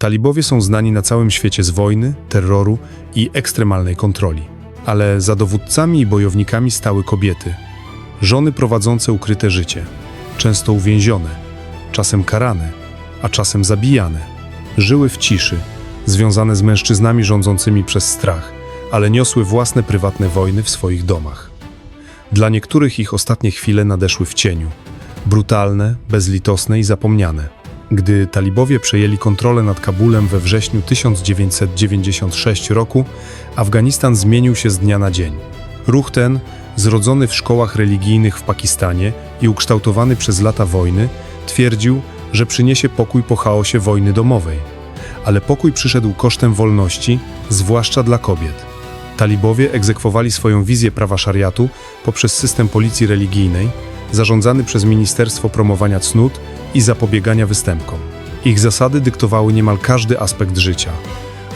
Talibowie są znani na całym świecie z wojny, terroru i ekstremalnej kontroli. Ale za dowódcami i bojownikami stały kobiety. Żony prowadzące ukryte życie, często uwięzione, czasem karane, a czasem zabijane. Żyły w ciszy, związane z mężczyznami rządzącymi przez strach, ale niosły własne prywatne wojny w swoich domach. Dla niektórych ich ostatnie chwile nadeszły w cieniu, brutalne, bezlitosne i zapomniane. Gdy talibowie przejęli kontrolę nad Kabulem we wrześniu 1996 roku, Afganistan zmienił się z dnia na dzień. Ruch ten, zrodzony w szkołach religijnych w Pakistanie i ukształtowany przez lata wojny, twierdził, że przyniesie pokój po chaosie wojny domowej. Ale pokój przyszedł kosztem wolności, zwłaszcza dla kobiet. Talibowie egzekwowali swoją wizję prawa szariatu poprzez system policji religijnej, zarządzany przez Ministerstwo Promowania Cnót i Zapobiegania Występkom. Ich zasady dyktowały niemal każdy aspekt życia,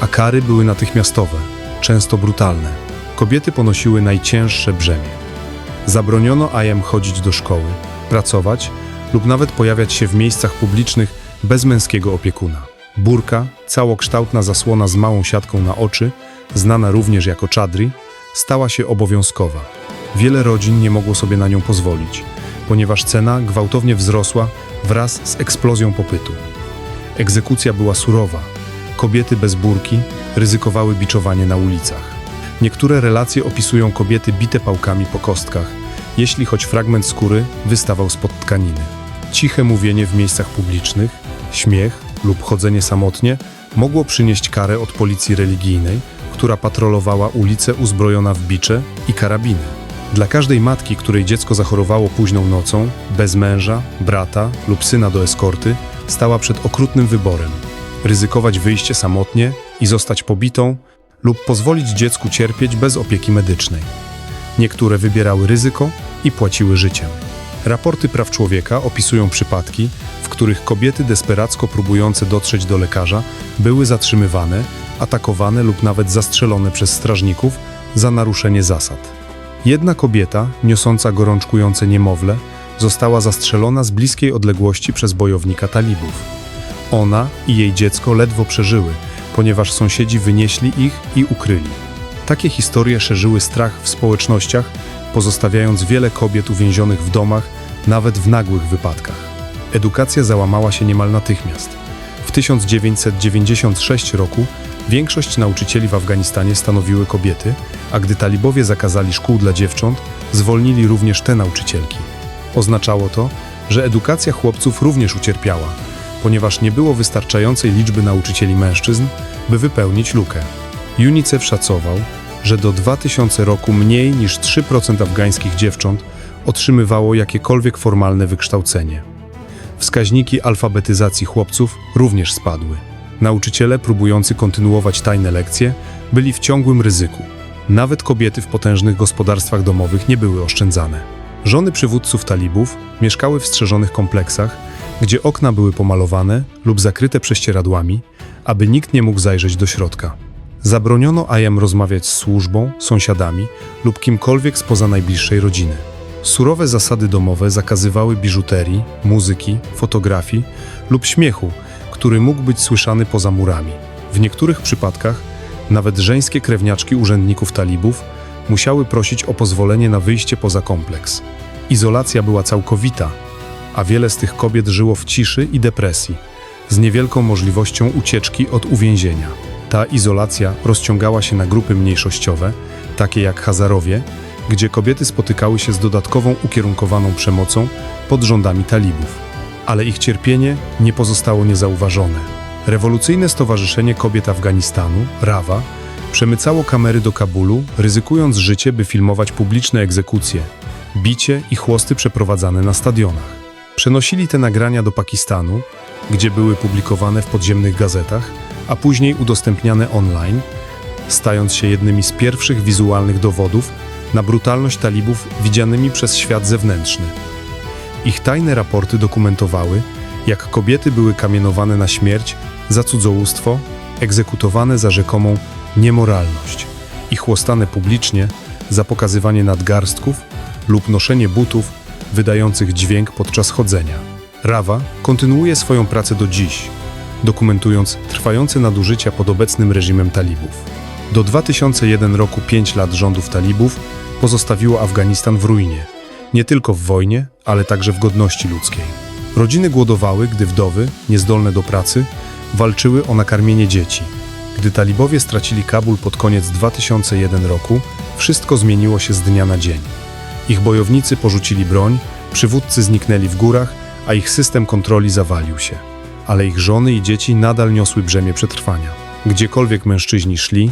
a kary były natychmiastowe, często brutalne. Kobiety ponosiły najcięższe brzemię. Zabroniono ajem chodzić do szkoły, pracować lub nawet pojawiać się w miejscach publicznych bez męskiego opiekuna. Burka, całokształtna zasłona z małą siatką na oczy, znana również jako czadri, stała się obowiązkowa. Wiele rodzin nie mogło sobie na nią pozwolić, ponieważ cena gwałtownie wzrosła wraz z eksplozją popytu. Egzekucja była surowa. Kobiety bez burki ryzykowały biczowanie na ulicach. Niektóre relacje opisują kobiety bite pałkami po kostkach, jeśli choć fragment skóry wystawał spod tkaniny. Ciche mówienie w miejscach publicznych, śmiech lub chodzenie samotnie mogło przynieść karę od policji religijnej, która patrolowała ulice uzbrojona w bicze i karabiny. Dla każdej matki, której dziecko zachorowało późną nocą, bez męża, brata lub syna do eskorty, stała przed okrutnym wyborem: ryzykować wyjście samotnie i zostać pobitą, lub pozwolić dziecku cierpieć bez opieki medycznej. Niektóre wybierały ryzyko i płaciły życiem. Raporty praw człowieka opisują przypadki, w których kobiety desperacko próbujące dotrzeć do lekarza były zatrzymywane, atakowane lub nawet zastrzelone przez strażników za naruszenie zasad. Jedna kobieta, niosąca gorączkujące niemowlę, została zastrzelona z bliskiej odległości przez bojownika talibów. Ona i jej dziecko ledwo przeżyły, ponieważ sąsiedzi wynieśli ich i ukryli. Takie historie szerzyły strach w społecznościach, pozostawiając wiele kobiet uwięzionych w domach, nawet w nagłych wypadkach. Edukacja załamała się niemal natychmiast. W 1996 roku większość nauczycieli w Afganistanie stanowiły kobiety, a gdy talibowie zakazali szkół dla dziewcząt, zwolnili również te nauczycielki. Oznaczało to, że edukacja chłopców również ucierpiała, ponieważ nie było wystarczającej liczby nauczycieli mężczyzn, by wypełnić lukę. UNICEF szacował, że do 2000 roku mniej niż 3% afgańskich dziewcząt otrzymywało jakiekolwiek formalne wykształcenie. Wskaźniki alfabetyzacji chłopców również spadły. Nauczyciele próbujący kontynuować tajne lekcje byli w ciągłym ryzyku. Nawet kobiety w potężnych gospodarstwach domowych nie były oszczędzane. Żony przywódców talibów mieszkały w strzeżonych kompleksach, gdzie okna były pomalowane lub zakryte prześcieradłami, aby nikt nie mógł zajrzeć do środka. Zabroniono ajem rozmawiać z służbą, sąsiadami lub kimkolwiek spoza najbliższej rodziny. Surowe zasady domowe zakazywały biżuterii, muzyki, fotografii lub śmiechu, który mógł być słyszany poza murami. W niektórych przypadkach nawet żeńskie krewniaczki urzędników talibów musiały prosić o pozwolenie na wyjście poza kompleks. Izolacja była całkowita, a wiele z tych kobiet żyło w ciszy i depresji, z niewielką możliwością ucieczki od uwięzienia. Ta izolacja rozciągała się na grupy mniejszościowe, takie jak Hazarowie, gdzie kobiety spotykały się z dodatkową ukierunkowaną przemocą pod rządami talibów. Ale ich cierpienie nie pozostało niezauważone. Rewolucyjne Stowarzyszenie Kobiet Afganistanu, RAWA, przemycało kamery do Kabulu, ryzykując życie, by filmować publiczne egzekucje, bicie i chłosty przeprowadzane na stadionach. Przenosili te nagrania do Pakistanu, gdzie były publikowane w podziemnych gazetach, a później udostępniane online, stając się jednymi z pierwszych wizualnych dowodów na brutalność talibów widzianymi przez świat zewnętrzny. Ich tajne raporty dokumentowały, jak kobiety były kamienowane na śmierć za cudzołóstwo, egzekutowane za rzekomą niemoralność i chłostane publicznie za pokazywanie nadgarstków lub noszenie butów wydających dźwięk podczas chodzenia. Rawa kontynuuje swoją pracę do dziś, dokumentując trwające nadużycia pod obecnym reżimem talibów. Do 2001 roku 5 lat rządów talibów pozostawiło Afganistan w ruinie. Nie tylko w wojnie, ale także w godności ludzkiej. Rodziny głodowały, gdy wdowy, niezdolne do pracy, walczyły o nakarmienie dzieci. Gdy talibowie stracili Kabul pod koniec 2001 roku, wszystko zmieniło się z dnia na dzień. Ich bojownicy porzucili broń, przywódcy zniknęli w górach, a ich system kontroli zawalił się. Ale ich żony i dzieci nadal niosły brzemię przetrwania. Gdziekolwiek mężczyźni szli,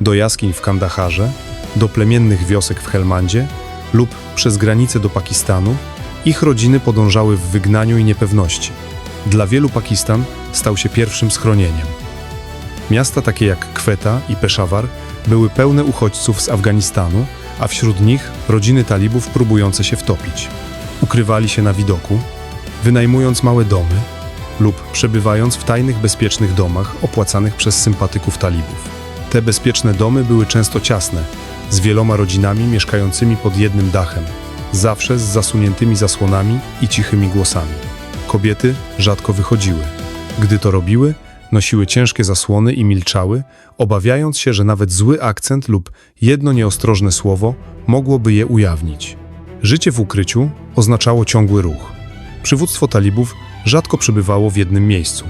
do jaskiń w Kandaharze, do plemiennych wiosek w Helmandzie lub przez granicę do Pakistanu, ich rodziny podążały w wygnaniu i niepewności. Dla wielu Pakistan stał się pierwszym schronieniem. Miasta takie jak Kweta i Peshawar były pełne uchodźców z Afganistanu, a wśród nich rodziny talibów próbujące się wtopić. Ukrywali się na widoku, wynajmując małe domy lub przebywając w tajnych, bezpiecznych domach opłacanych przez sympatyków talibów. Te bezpieczne domy były często ciasne, z wieloma rodzinami mieszkającymi pod jednym dachem, zawsze z zasuniętymi zasłonami i cichymi głosami. Kobiety rzadko wychodziły. Gdy to robiły, nosiły ciężkie zasłony i milczały, obawiając się, że nawet zły akcent lub jedno nieostrożne słowo mogłoby je ujawnić. Życie w ukryciu oznaczało ciągły ruch. Przywództwo talibów rzadko przebywało w jednym miejscu,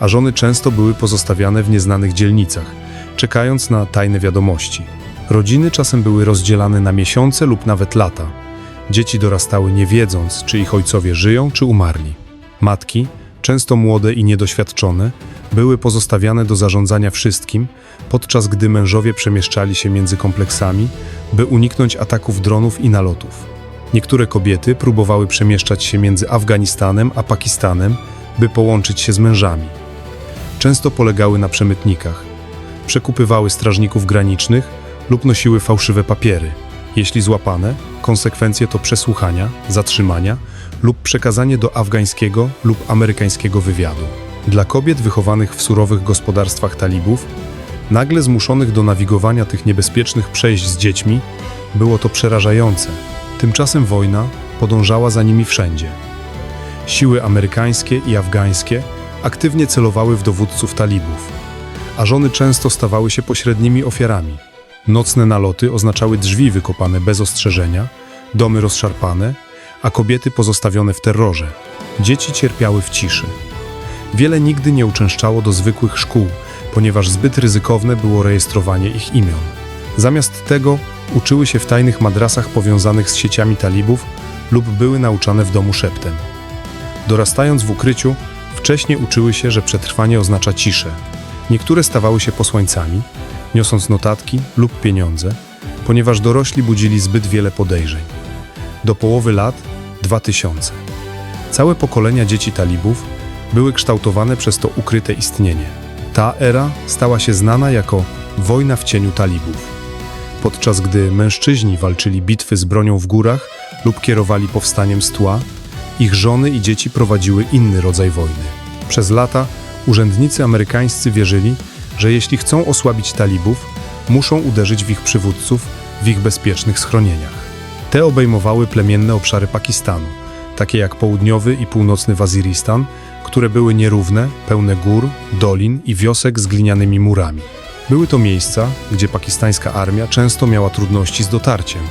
a żony często były pozostawiane w nieznanych dzielnicach, czekając na tajne wiadomości. Rodziny czasem były rozdzielane na miesiące lub nawet lata. Dzieci dorastały nie wiedząc, czy ich ojcowie żyją, czy umarli. Matki, często młode i niedoświadczone, były pozostawiane do zarządzania wszystkim, podczas gdy mężowie przemieszczali się między kompleksami, by uniknąć ataków dronów i nalotów. Niektóre kobiety próbowały przemieszczać się między Afganistanem a Pakistanem, by połączyć się z mężami. Często polegały na przemytnikach, przekupywały strażników granicznych lub nosiły fałszywe papiery. Jeśli złapane, konsekwencje to przesłuchania, zatrzymania lub przekazanie do afgańskiego lub amerykańskiego wywiadu. Dla kobiet wychowanych w surowych gospodarstwach talibów, nagle zmuszonych do nawigowania tych niebezpiecznych przejść z dziećmi, było to przerażające. Tymczasem wojna podążała za nimi wszędzie. Siły amerykańskie i afgańskie aktywnie celowały w dowódców talibów, a żony często stawały się pośrednimi ofiarami. Nocne naloty oznaczały drzwi wykopane bez ostrzeżenia, domy rozszarpane, a kobiety pozostawione w terrorze. Dzieci cierpiały w ciszy. Wiele nigdy nie uczęszczało do zwykłych szkół, ponieważ zbyt ryzykowne było rejestrowanie ich imion. Zamiast tego uczyły się w tajnych madrasach powiązanych z sieciami talibów lub były nauczane w domu szeptem. Dorastając w ukryciu, wcześniej uczyły się, że przetrwanie oznacza ciszę. Niektóre stawały się posłańcami, niosąc notatki lub pieniądze, ponieważ dorośli budzili zbyt wiele podejrzeń. Do połowy lat 2000. Całe pokolenia dzieci talibów były kształtowane przez to ukryte istnienie. Ta era stała się znana jako wojna w cieniu talibów. Podczas gdy mężczyźni walczyli bitwy z bronią w górach lub kierowali powstaniem z tła, ich żony i dzieci prowadziły inny rodzaj wojny. Przez lata urzędnicy amerykańscy wierzyli, że jeśli chcą osłabić talibów, muszą uderzyć w ich przywódców w ich bezpiecznych schronieniach. Te obejmowały plemienne obszary Pakistanu, takie jak południowy i północny Waziristan, które były nierówne, pełne gór, dolin i wiosek z glinianymi murami. Były to miejsca, gdzie pakistańska armia często miała trudności z dotarciem,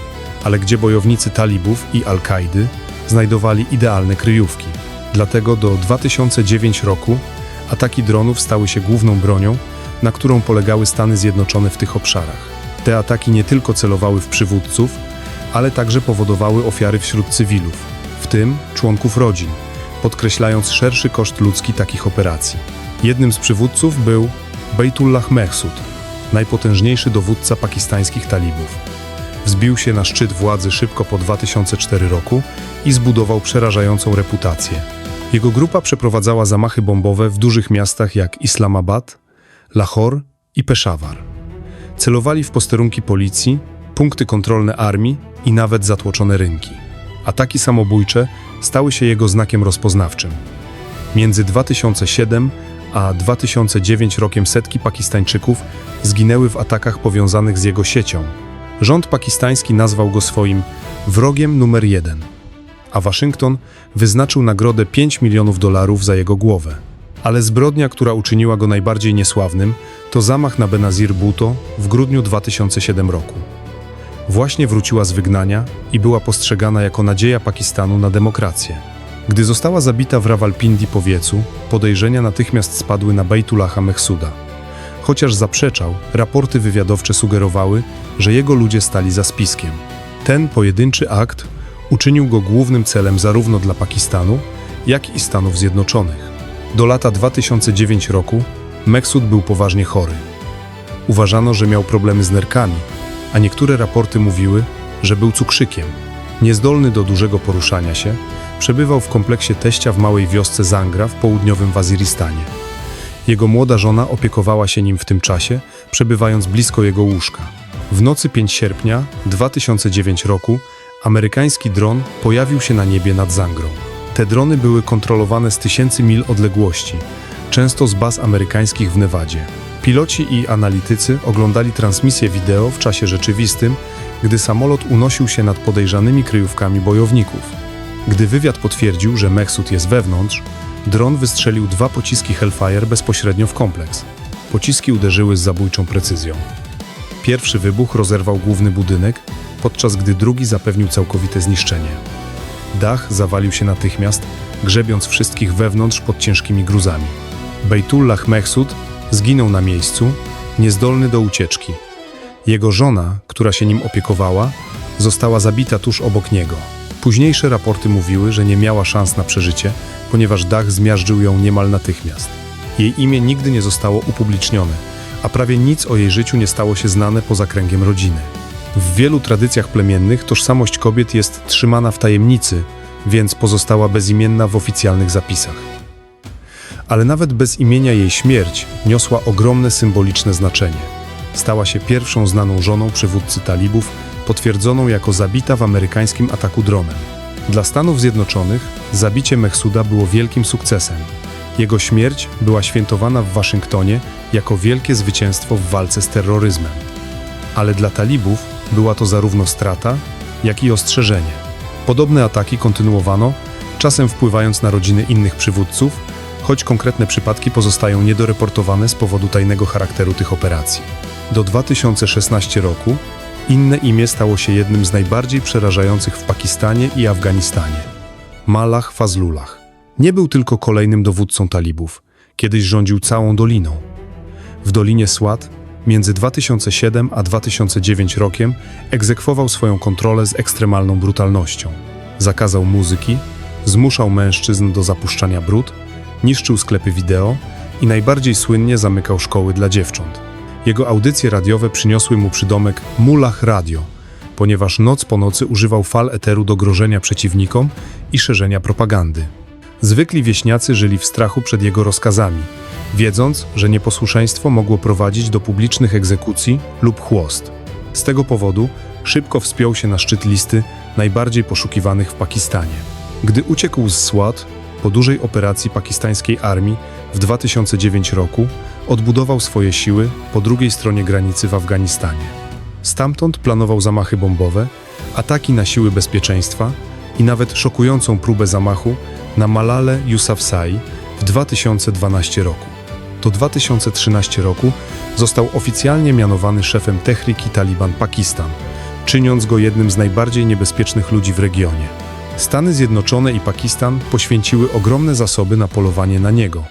ale gdzie bojownicy talibów i Al-Kaidy znajdowali idealne kryjówki. Dlatego do 2009 roku ataki dronów stały się główną bronią, na którą polegały Stany Zjednoczone w tych obszarach. Te ataki nie tylko celowały w przywódców, ale także powodowały ofiary wśród cywilów, w tym członków rodzin, podkreślając szerszy koszt ludzki takich operacji. Jednym z przywódców był Bejtullah Mehsud, najpotężniejszy dowódca pakistańskich talibów. Wzbił się na szczyt władzy szybko po 2004 roku i zbudował przerażającą reputację. Jego grupa przeprowadzała zamachy bombowe w dużych miastach jak Islamabad, Lahore i Peshawar. Celowali w posterunki policji, punkty kontrolne armii i nawet zatłoczone rynki. Ataki samobójcze stały się jego znakiem rozpoznawczym. Między 2007 a 2009 rokiem setki Pakistańczyków zginęły w atakach powiązanych z jego siecią. Rząd pakistański nazwał go swoim wrogiem numer jeden, a Waszyngton wyznaczył nagrodę 5 milionów dolarów za jego głowę. Ale zbrodnia, która uczyniła go najbardziej niesławnym, to zamach na Benazir Bhutto w grudniu 2007 roku. Właśnie wróciła z wygnania i była postrzegana jako nadzieja Pakistanu na demokrację. Gdy została zabita w Rawalpindi po wiecu, podejrzenia natychmiast spadły na Bejtullaha Mehsuda. Chociaż zaprzeczał, raporty wywiadowcze sugerowały, że jego ludzie stali za spiskiem. Ten pojedynczy akt uczynił go głównym celem zarówno dla Pakistanu, jak i Stanów Zjednoczonych. Do lata 2009 roku Mehsud był poważnie chory. Uważano, że miał problemy z nerkami, a niektóre raporty mówiły, że był cukrzykiem. Niezdolny do dużego poruszania się, przebywał w kompleksie teścia w małej wiosce Zangra w południowym Waziristanie. Jego młoda żona opiekowała się nim w tym czasie, przebywając blisko jego łóżka. W nocy 5 sierpnia 2009 roku amerykański dron pojawił się na niebie nad Zangrą. Te drony były kontrolowane z tysięcy mil odległości, często z baz amerykańskich w Nevadzie. Piloci i analitycy oglądali transmisję wideo w czasie rzeczywistym, gdy samolot unosił się nad podejrzanymi kryjówkami bojowników. Gdy wywiad potwierdził, że Mehsud jest wewnątrz, dron wystrzelił dwa pociski Hellfire bezpośrednio w kompleks. Pociski uderzyły z zabójczą precyzją. Pierwszy wybuch rozerwał główny budynek, podczas gdy drugi zapewnił całkowite zniszczenie. Dach zawalił się natychmiast, grzebiąc wszystkich wewnątrz pod ciężkimi gruzami. Bejtullah Mehsud zginął na miejscu, niezdolny do ucieczki. Jego żona, która się nim opiekowała, została zabita tuż obok niego. Późniejsze raporty mówiły, że nie miała szans na przeżycie, ponieważ dach zmiażdżył ją niemal natychmiast. Jej imię nigdy nie zostało upublicznione, a prawie nic o jej życiu nie stało się znane poza kręgiem rodziny. W wielu tradycjach plemiennych tożsamość kobiet jest trzymana w tajemnicy, więc pozostała bezimienna w oficjalnych zapisach. Ale nawet bez imienia jej śmierć niosła ogromne symboliczne znaczenie. Stała się pierwszą znaną żoną przywódcy talibów, potwierdzoną jako zabita w amerykańskim ataku dronem. Dla Stanów Zjednoczonych zabicie Mehsuda było wielkim sukcesem. Jego śmierć była świętowana w Waszyngtonie jako wielkie zwycięstwo w walce z terroryzmem. Ale dla talibów była to zarówno strata, jak i ostrzeżenie. Podobne ataki kontynuowano, czasem wpływając na rodziny innych przywódców, choć konkretne przypadki pozostają niedoreportowane z powodu tajnego charakteru tych operacji. Do 2016 roku inne imię stało się jednym z najbardziej przerażających w Pakistanie i Afganistanie. Malach Fazlullah. Nie był tylko kolejnym dowódcą talibów, kiedyś rządził całą doliną. W Dolinie Swat między 2007 a 2009 rokiem egzekwował swoją kontrolę z ekstremalną brutalnością. Zakazał muzyki, zmuszał mężczyzn do zapuszczania brud, niszczył sklepy wideo i najbardziej słynnie zamykał szkoły dla dziewcząt. Jego audycje radiowe przyniosły mu przydomek Mullah Radio, ponieważ noc po nocy używał fal eteru do grożenia przeciwnikom i szerzenia propagandy. Zwykli wieśniacy żyli w strachu przed jego rozkazami, wiedząc, że nieposłuszeństwo mogło prowadzić do publicznych egzekucji lub chłost. Z tego powodu szybko wspiął się na szczyt listy najbardziej poszukiwanych w Pakistanie. Gdy uciekł z SWAT po dużej operacji pakistańskiej armii w 2009 roku, odbudował swoje siły po drugiej stronie granicy w Afganistanie. Stamtąd planował zamachy bombowe, ataki na siły bezpieczeństwa i nawet szokującą próbę zamachu na Malale Yousafzai w 2012 roku. Do 2013 roku został oficjalnie mianowany szefem Tehriki Taliban Pakistan, czyniąc go jednym z najbardziej niebezpiecznych ludzi w regionie. Stany Zjednoczone i Pakistan poświęciły ogromne zasoby na polowanie na niego.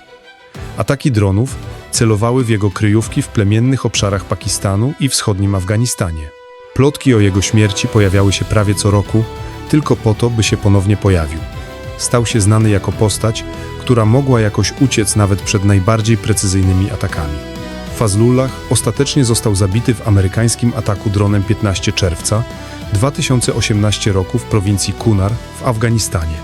Ataki dronów celowały w jego kryjówki w plemiennych obszarach Pakistanu i wschodnim Afganistanie. Plotki o jego śmierci pojawiały się prawie co roku, tylko po to, by się ponownie pojawił. Stał się znany jako postać, która mogła jakoś uciec nawet przed najbardziej precyzyjnymi atakami. Fazlullah ostatecznie został zabity w amerykańskim ataku dronem 15 czerwca 2018 roku w prowincji Kunar w Afganistanie,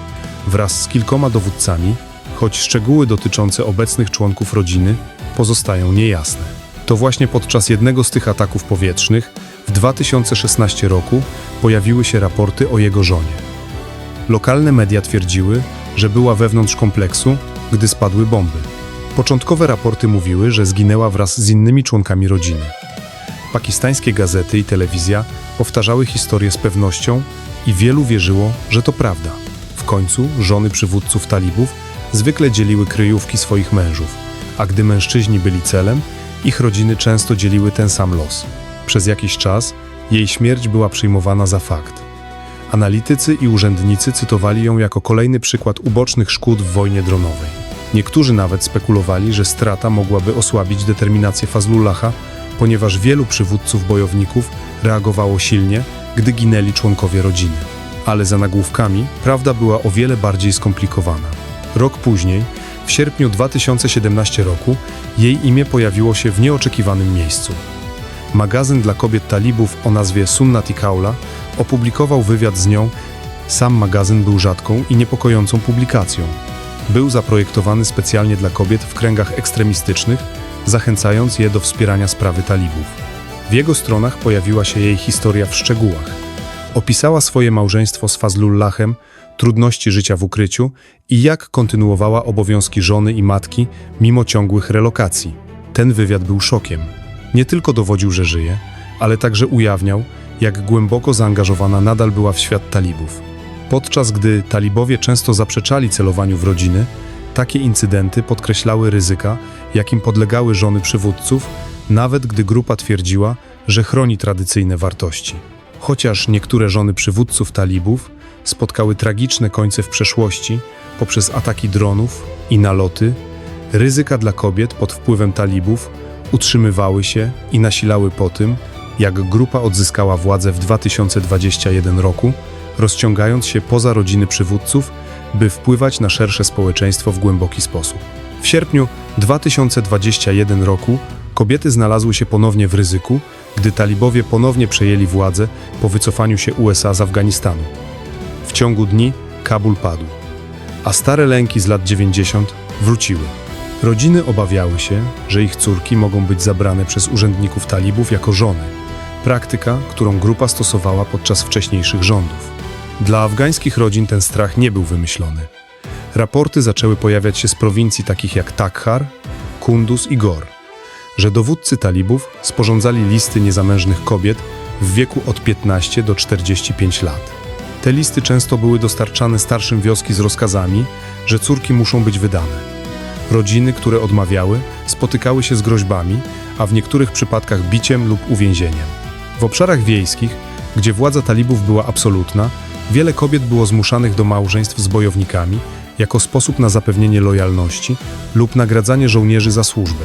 wraz z kilkoma dowódcami, choć szczegóły dotyczące obecnych członków rodziny pozostają niejasne. To właśnie podczas jednego z tych ataków powietrznych w 2016 roku pojawiły się raporty o jego żonie. Lokalne media twierdziły, że była wewnątrz kompleksu, gdy spadły bomby. Początkowe raporty mówiły, że zginęła wraz z innymi członkami rodziny. Pakistańskie gazety i telewizja powtarzały historię z pewnością i wielu wierzyło, że to prawda. W końcu żony przywódców talibów zwykle dzieliły kryjówki swoich mężów, a gdy mężczyźni byli celem, ich rodziny często dzieliły ten sam los. Przez jakiś czas jej śmierć była przyjmowana za fakt. Analitycy i urzędnicy cytowali ją jako kolejny przykład ubocznych szkód w wojnie dronowej. Niektórzy nawet spekulowali, że strata mogłaby osłabić determinację Fazlullaha, ponieważ wielu przywódców bojowników reagowało silnie, gdy ginęli członkowie rodziny. Ale za nagłówkami prawda była o wiele bardziej skomplikowana. Rok później, w sierpniu 2017 roku, jej imię pojawiło się w nieoczekiwanym miejscu. Magazyn dla kobiet talibów o nazwie Sunnati Kaula opublikował wywiad z nią. Sam magazyn był rzadką i niepokojącą publikacją. Był zaprojektowany specjalnie dla kobiet w kręgach ekstremistycznych, zachęcając je do wspierania sprawy talibów. W jego stronach pojawiła się jej historia w szczegółach. Opisała swoje małżeństwo z Fazlullahem, trudności życia w ukryciu i jak kontynuowała obowiązki żony i matki mimo ciągłych relokacji. Ten wywiad był szokiem. Nie tylko dowodził, że żyje, ale także ujawniał, jak głęboko zaangażowana nadal była w świat talibów. Podczas gdy talibowie często zaprzeczali celowaniu w rodziny, takie incydenty podkreślały ryzyka, jakim podlegały żony przywódców, nawet gdy grupa twierdziła, że chroni tradycyjne wartości. Chociaż niektóre żony przywódców talibów spotkały tragiczne końce w przeszłości poprzez ataki dronów i naloty, ryzyka dla kobiet pod wpływem talibów utrzymywały się i nasilały po tym, jak grupa odzyskała władzę w 2021 roku, rozciągając się poza rodziny przywódców, by wpływać na szersze społeczeństwo w głęboki sposób. W sierpniu 2021 roku kobiety znalazły się ponownie w ryzyku, gdy talibowie ponownie przejęli władzę po wycofaniu się USA z Afganistanu. W ciągu dni Kabul padł, a stare lęki z lat 90 wróciły. Rodziny obawiały się, że ich córki mogą być zabrane przez urzędników talibów jako żony. Praktyka, którą grupa stosowała podczas wcześniejszych rządów. Dla afgańskich rodzin ten strach nie był wymyślony. Raporty zaczęły pojawiać się z prowincji takich jak Takhar, Kunduz i Gor, że dowódcy talibów sporządzali listy niezamężnych kobiet w wieku od 15 do 45 lat. Te listy często były dostarczane starszym wioski z rozkazami, że córki muszą być wydane. Rodziny, które odmawiały, spotykały się z groźbami, a w niektórych przypadkach biciem lub uwięzieniem. W obszarach wiejskich, gdzie władza talibów była absolutna, wiele kobiet było zmuszanych do małżeństw z bojownikami jako sposób na zapewnienie lojalności lub nagradzanie żołnierzy za służbę.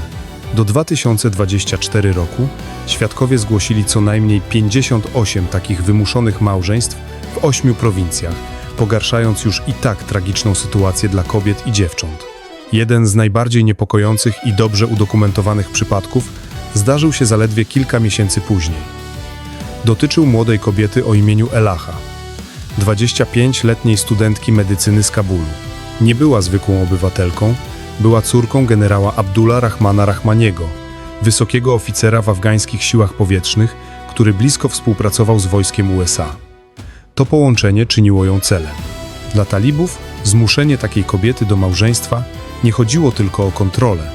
Do 2024 roku świadkowie zgłosili co najmniej 58 takich wymuszonych małżeństw w ośmiu prowincjach, pogarszając już i tak tragiczną sytuację dla kobiet i dziewcząt. Jeden z najbardziej niepokojących i dobrze udokumentowanych przypadków zdarzył się zaledwie kilka miesięcy później. Dotyczył młodej kobiety o imieniu Elaha, 25-letniej studentki medycyny z Kabulu. Nie była zwykłą obywatelką, była córką generała Abdullah Rahmana Rahmaniego, wysokiego oficera w afgańskich siłach powietrznych, który blisko współpracował z wojskiem USA. To połączenie czyniło ją celem. Dla talibów zmuszenie takiej kobiety do małżeństwa nie chodziło tylko o kontrolę,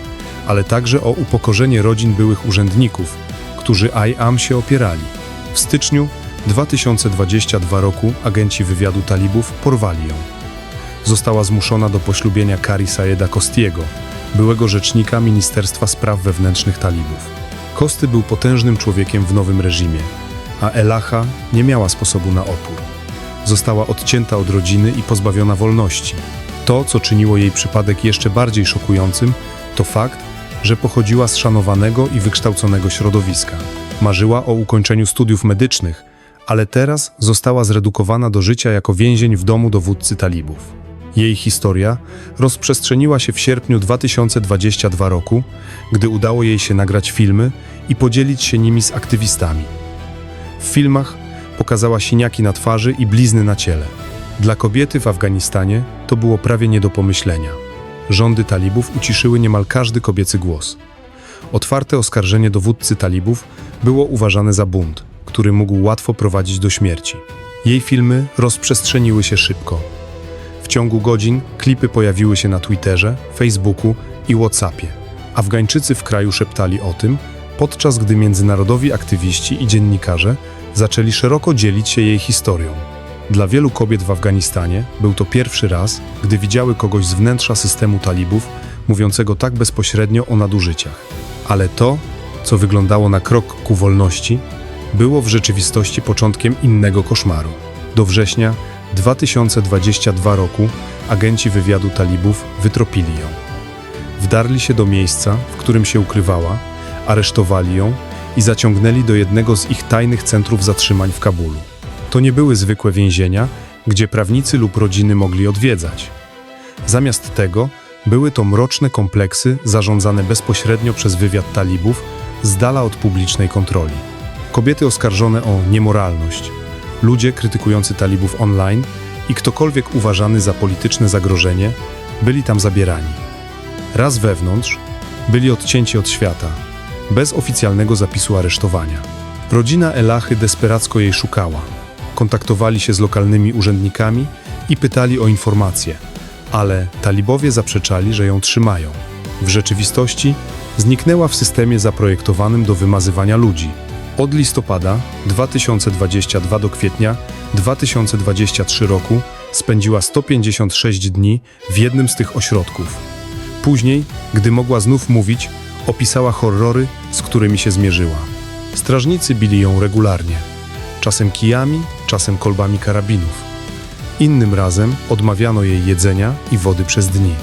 ale także o upokorzenie rodzin byłych urzędników, którzy IAM się opierali. W styczniu 2022 roku agenci wywiadu talibów porwali ją. Została zmuszona do poślubienia Kari Sayeda Kostiego, byłego rzecznika Ministerstwa Spraw Wewnętrznych talibów. Kosty był potężnym człowiekiem w nowym reżimie, a Elaha nie miała sposobu na opór. Została odcięta od rodziny i pozbawiona wolności. To, co czyniło jej przypadek jeszcze bardziej szokującym, to fakt, że pochodziła z szanowanego i wykształconego środowiska. Marzyła o ukończeniu studiów medycznych, ale teraz została zredukowana do życia jako więzień w domu dowódcy talibów. Jej historia rozprzestrzeniła się w sierpniu 2022 roku, gdy udało jej się nagrać filmy i podzielić się nimi z aktywistami. W filmach pokazała siniaki na twarzy i blizny na ciele. Dla kobiety w Afganistanie to było prawie nie do pomyślenia. Rządy talibów uciszyły niemal każdy kobiecy głos. Otwarte oskarżenie dowódcy talibów było uważane za bunt, który mógł łatwo prowadzić do śmierci. Jej filmy rozprzestrzeniły się szybko. W ciągu godzin klipy pojawiły się na Twitterze, Facebooku i WhatsAppie. Afgańczycy w kraju szeptali o tym, podczas gdy międzynarodowi aktywiści i dziennikarze zaczęli szeroko dzielić się jej historią. Dla wielu kobiet w Afganistanie był to pierwszy raz, gdy widziały kogoś z wnętrza systemu talibów, mówiącego tak bezpośrednio o nadużyciach. Ale to, co wyglądało na krok ku wolności, było w rzeczywistości początkiem innego koszmaru. Do września 2022 roku agenci wywiadu talibów wytropili ją. Wdarli się do miejsca, w którym się ukrywała, aresztowali ją i zaciągnęli do jednego z ich tajnych centrów zatrzymań w Kabulu. To nie były zwykłe więzienia, gdzie prawnicy lub rodziny mogli odwiedzać. Zamiast tego były to mroczne kompleksy zarządzane bezpośrednio przez wywiad talibów z dala od publicznej kontroli. Kobiety oskarżone o niemoralność, ludzie krytykujący talibów online i ktokolwiek uważany za polityczne zagrożenie byli tam zabierani. Raz wewnątrz byli odcięci od świata, bez oficjalnego zapisu aresztowania. Rodzina Elachy desperacko jej szukała. Kontaktowali się z lokalnymi urzędnikami i pytali o informacje, ale talibowie zaprzeczali, że ją trzymają. W rzeczywistości zniknęła w systemie zaprojektowanym do wymazywania ludzi. Od listopada 2022 do kwietnia 2023 roku spędziła 156 dni w jednym z tych ośrodków. Później, gdy mogła znów mówić, opisała horrory, z którymi się zmierzyła. Strażnicy bili ją regularnie, czasem kijami, czasem kolbami karabinów. Innym razem odmawiano jej jedzenia i wody przez dni.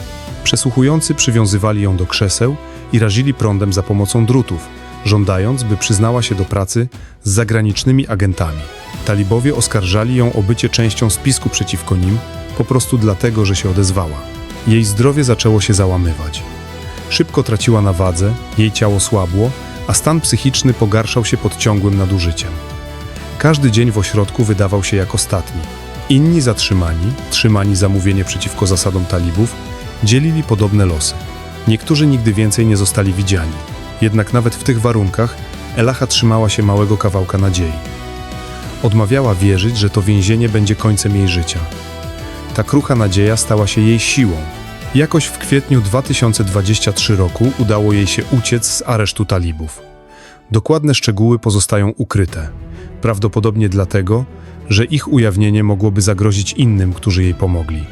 Przesłuchujący przywiązywali ją do krzeseł i razili prądem za pomocą drutów, żądając, by przyznała się do pracy z zagranicznymi agentami. Talibowie oskarżali ją o bycie częścią spisku przeciwko nim, po prostu dlatego, że się odezwała. Jej zdrowie zaczęło się załamywać. Szybko traciła na wadze, jej ciało słabło, a stan psychiczny pogarszał się pod ciągłym nadużyciem. Każdy dzień w ośrodku wydawał się jak ostatni. Inni zatrzymani, trzymani za mówienie przeciwko zasadom talibów, dzielili podobne losy. Niektórzy nigdy więcej nie zostali widziani. Jednak nawet w tych warunkach Elacha trzymała się małego kawałka nadziei. Odmawiała wierzyć, że to więzienie będzie końcem jej życia. Ta krucha nadzieja stała się jej siłą. Jakoś w kwietniu 2023 roku udało jej się uciec z aresztu talibów. Dokładne szczegóły pozostają ukryte. Prawdopodobnie dlatego, że ich ujawnienie mogłoby zagrozić innym, którzy jej pomogli.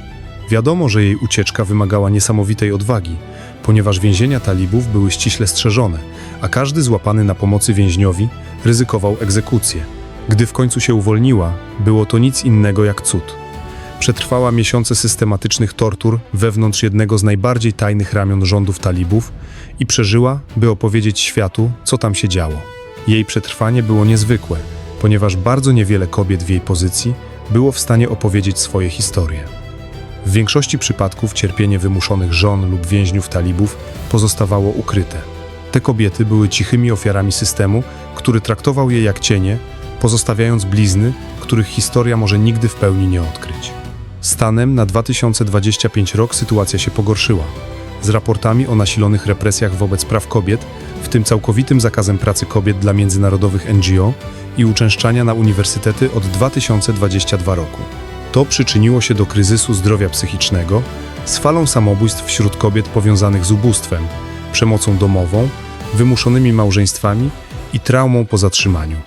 Wiadomo, że jej ucieczka wymagała niesamowitej odwagi, ponieważ więzienia talibów były ściśle strzeżone, a każdy złapany na pomocy więźniowi ryzykował egzekucję. Gdy w końcu się uwolniła, było to nic innego jak cud. Przetrwała miesiące systematycznych tortur wewnątrz jednego z najbardziej tajnych ramion rządów talibów i przeżyła, by opowiedzieć światu, co tam się działo. Jej przetrwanie było niezwykłe, ponieważ bardzo niewiele kobiet w jej pozycji było w stanie opowiedzieć swoje historie. W większości przypadków cierpienie wymuszonych żon lub więźniów talibów pozostawało ukryte. Te kobiety były cichymi ofiarami systemu, który traktował je jak cienie, pozostawiając blizny, których historia może nigdy w pełni nie odkryć. Stanem na 2025 rok sytuacja się pogorszyła. Z raportami o nasilonych represjach wobec praw kobiet, w tym całkowitym zakazem pracy kobiet dla międzynarodowych NGO i uczęszczania na uniwersytety od 2022 roku. To przyczyniło się do kryzysu zdrowia psychicznego z falą samobójstw wśród kobiet powiązanych z ubóstwem, przemocą domową, wymuszonymi małżeństwami i traumą po zatrzymaniu.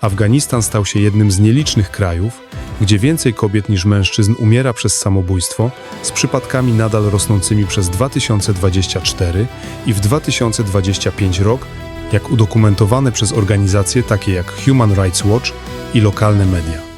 Afganistan stał się jednym z nielicznych krajów, gdzie więcej kobiet niż mężczyzn umiera przez samobójstwo, z przypadkami nadal rosnącymi przez 2024 i w 2025 rok, jak udokumentowane przez organizacje takie jak Human Rights Watch i lokalne media.